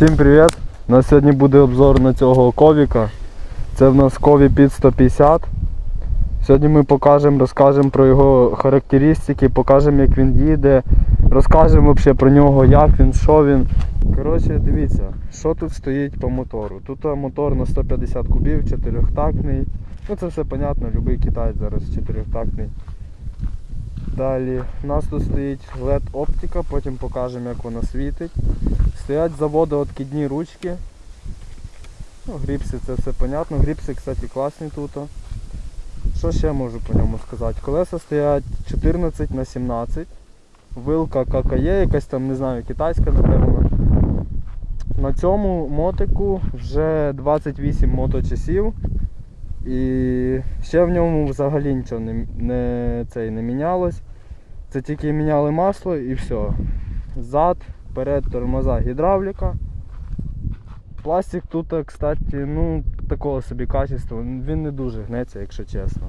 Всім привіт! У нас сьогодні буде обзор на цього ковіка. Це в нас кові під 150. Сьогодні ми покажемо, розкажемо про його характеристики, покажемо як він їде, розкажемо взагалі про нього, як він, що він. Коротше, дивіться, що тут стоїть по мотору. Тут мотор на 150 кубів, чотирьохтактний. Ну це все понятно, будь-який китаєць зараз чотирьохтактний. Далі у нас тут стоїть LED оптика, потім покажемо як вона світить. Стоять з заводу откидні ручки. Ну, гріпси це все понятно. Гріпси, кстати, класні тут. Що ще можу по ньому сказати? Колеса стоять 14 на 17. Вилка ККЄ, якась там, не знаю, китайська, напевно. На цьому мотику вже 28 моточасів. І ще в ньому взагалі нічого не, не, цей, не мінялось. Це тільки міняли масло і все. Зад, перед тормоза гідравліка. Пластик тут, кстати, ну, такого собі качества. Він не дуже гнеться, якщо чесно.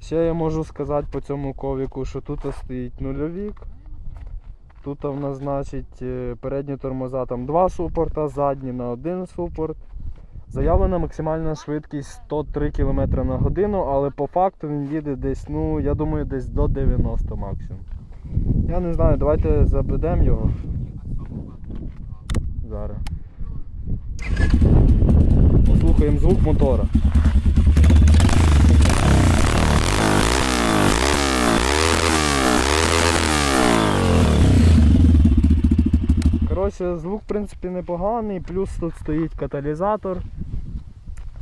Ще я можу сказати по цьому ковіку, що тут стоїть нульовік. Тут в нас значить е, передні тормоза там два супорта, задні на один супорт. Заявлена максимальна швидкість 103 км на годину, але по факту він їде десь, ну, я думаю, десь до 90 максимум. Я не знаю, давайте забедемо його. Зараз. Послухаємо звук мотора. Коротше, звук в принципі непоганий, плюс тут стоїть каталізатор,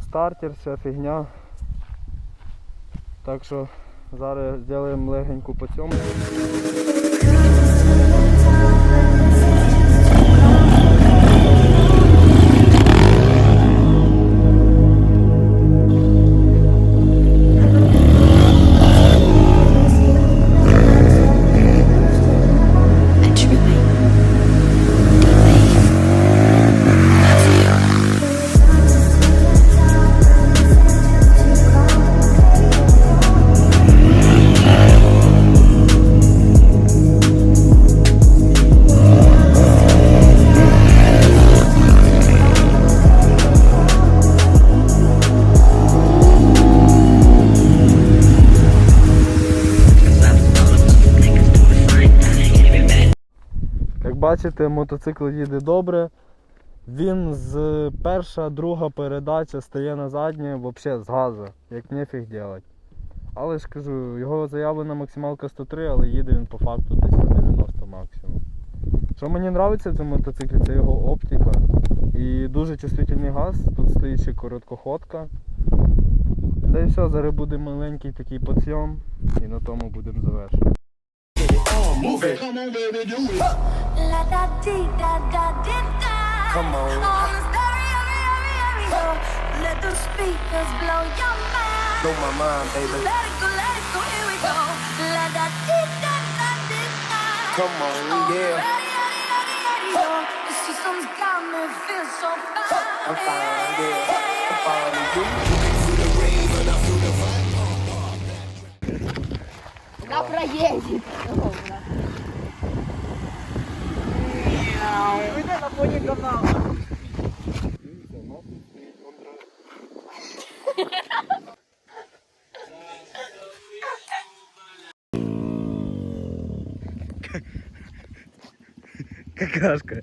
стартер, вся фігня. Так що зараз зробимо легеньку по цьому. Бачите, мотоцикл їде добре. Він з перша, друга передача стає на заднє взагалі з газу, як нефіг делать. Але ж кажу, його заявлена максималка 103, але їде він по факту десь на 90 максимум. Що мені подобається в цьому мотоциклі, це його оптика. І дуже чувствительний газ, тут стоїть ще короткоходка. Та і все, зараз буде маленький такий підйом і на тому будемо завершувати. La da dee da da dee da. Come on. On the stereo, stereo, let the speakers blow your mind. Blow my mind, baby. Let it go, let it go, here we go. La da dee da da dee da. Come on, On the yeah. radio, radio, radio, the system's got me feel so fine. I'm fine, yeah. I'm fine with you. На фоне канала. Какашка.